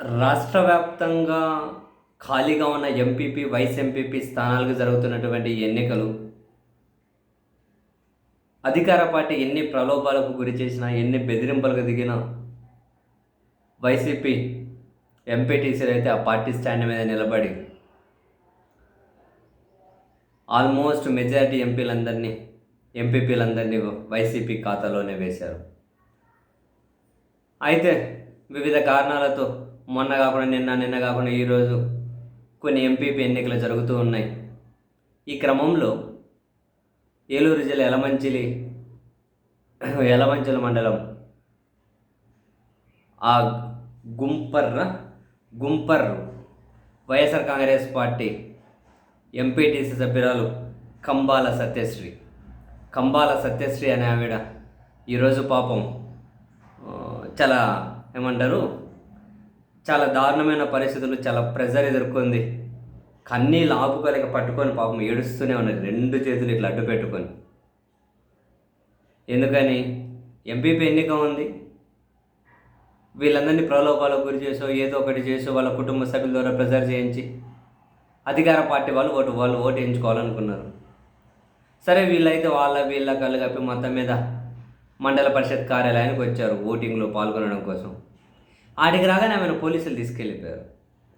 రాష్ట్ర వ్యాప్తంగా ఖాళీగా ఉన్న ఎంపీపీ వైస్ ఎంపీపీ స్థానాలకు జరుగుతున్నటువంటి ఎన్నికలు అధికార పార్టీ ఎన్ని ప్రలోభాలకు గురి చేసినా ఎన్ని బెదిరింపులకు దిగినా వైసీపీ ఎంపీటీసీలు అయితే ఆ పార్టీ స్టాండ్ మీద నిలబడి ఆల్మోస్ట్ మెజారిటీ ఎంపీలందరినీ ఎంపీపీలందరినీ వైసీపీ ఖాతాలోనే వేశారు. అయితే వివిధ కారణాలతో మొన్న కాకుండా నిన్న నిన్న కాకుండా ఈరోజు కొన్ని ఎంపీపీ ఎన్నికలు జరుగుతూ ఉన్నాయి. ఈ క్రమంలో ఏలూరు జిల్లా ఎలమంచిలి ఎలమంచిల మండలం ఆ Gumparru గుంపర్ YSR Congress party MPTC సభ్యురాలు కంబాల సత్యశ్రీ. కంబాల సత్యశ్రీ అనే ఆవిడ ఈరోజు పాపం చాలా ఏమంటారు చాలా దారుణమైన పరిస్థితులు చాలా ప్రెజర్ ఎదుర్కొంది. కన్నీళ్ళు ఆపుకోలేక పట్టుకొని పాపం ఏడుస్తూనే ఉన్నది. రెండు చేతులు ఇట్లా అడ్డు పెట్టుకొని. ఎందుకని? ఎంపీపీ ఎన్నిక ఉంది. వీళ్ళందరినీ ప్రలోభాలకు గురి చేసో ఏదో ఒకటి చేసో వాళ్ళ కుటుంబ సభ్యుల ద్వారా ప్రెజర్ చేయించి అధికార పార్టీ వాళ్ళు ఓటు వాళ్ళు ఓటు వేయించుకోవాలనుకున్నారు. సరే వీళ్ళైతే వాళ్ళ వీళ్ళ కళ్ళు కప్పి మొత్తం మీద మండల పరిషత్ కార్యాలయానికి వచ్చారు ఓటింగ్లో పాల్గొనడం కోసం. ఆడికి రాగానే ఆమెను పోలీసులు తీసుకెళ్ళిపోయారు.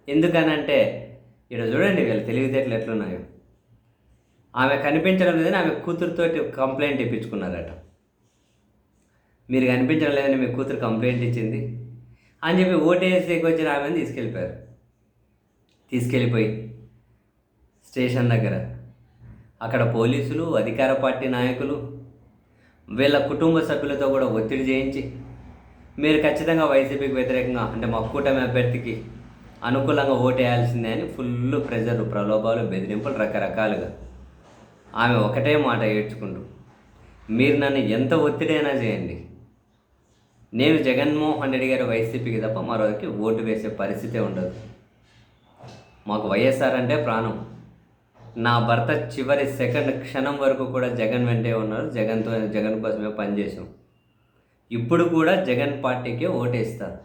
ఎందుకనంటే ఇక్కడ చూడండి వీళ్ళ తెలివితేటలు ఎట్లున్నాయో. ఆమె కనిపించడం లేదని ఆమె కూతురుతోటి కంప్లైంట్ ఇప్పించుకున్నారట. మీరు కనిపించడం లేదని మీ కూతురు కంప్లైంట్ ఇచ్చింది అని చెప్పి ఓటేసేకి వచ్చిన ఆమెను తీసుకెళ్ళిపోయారు. తీసుకెళ్ళిపోయి స్టేషన్ దగ్గర అక్కడ పోలీసులు అధికార పార్టీ నాయకులు వీళ్ళ కుటుంబ సభ్యులతో కూడా ఒత్తిడి చేయించి మీరు ఖచ్చితంగా వైసీపీకి వ్యతిరేకంగా అంటే మా కూటమి అభ్యర్థికి అనుకూలంగా ఓటేయాల్సిందే అని ఫుల్ ప్రెజర్ ప్రలోభాలు బెదిరింపులు రకరకాలుగా. ఆమె ఒకటే మాట ఏడ్చుకుంటూ మీరు నన్ను ఎంత ఒత్తిడైనా చేయండి. నేను జగన్మోహన్ రెడ్డి గారి వైసీపీకి తప్ప మరొకరికి ఓటు వేసే పరిస్థితే ఉండదు. మాకు వైఎస్ఆర్ అంటే ప్రాణం. నా భర్త చివరి సెకండ్ క్షణం వరకు కూడా జగన్ వెంటే ఉన్నారు. జగన్తో జగన్ కోసమే పనిచేసాం ఇప్పుడు కూడా జగన్ పార్టీకే ఓటేస్తాను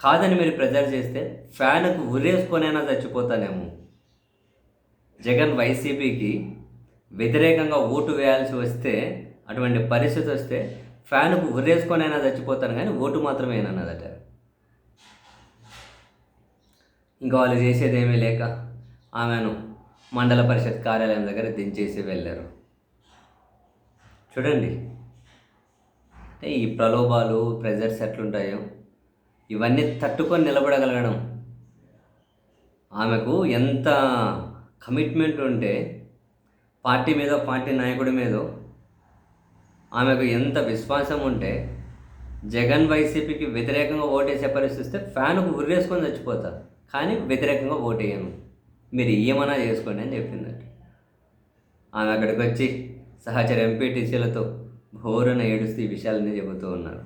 కాదని మీరు ప్రెజర్ చేస్తే ఫ్యాన్కు ఉరేసుకొనైనా చచ్చిపోతానేమో. జగన్ వైసీపీకి వ్యతిరేకంగా ఓటు వేయాల్సి వస్తే అటువంటి పరిస్థితి వస్తే ఫ్యాన్కు ఉరేసుకొనైనా చచ్చిపోతాను కానీ ఓటు మాత్రమే అన్నదట ఇంకా వాళ్ళు చేసేది ఏమీ లేక ఆమెను మండల పరిషత్ కార్యాలయం దగ్గర దించేసి వెళ్ళారు. చూడండి. అంటే ఈ ప్రలోభాలు ప్రెజర్స్ ఎట్లుంటాయో ఇవన్నీ తట్టుకొని నిలబడగలగడం. ఆమెకు ఎంత కమిట్మెంట్ ఉంటే పార్టీ మీద పార్టీ నాయకుడి మీద ఆమెకు ఎంత విశ్వాసం ఉంటే జగన్ వైసీపీకి వ్యతిరేకంగా ఓటేసే పరిస్థితి ఫ్యాన్కు ఉర్రేసుకొని చచ్చిపోతా. కానీ వ్యతిరేకంగా ఓటేయను. మీరు ఏమన్నా చేసుకోండి అని చెప్పిందట. ఆమె అక్కడికి వచ్చి సహచర ఎంపీటీసీలతో ఘోరన ఏడుస్తూ ఈ విషయాలన్నీ చెబుతూ ఉన్నారు.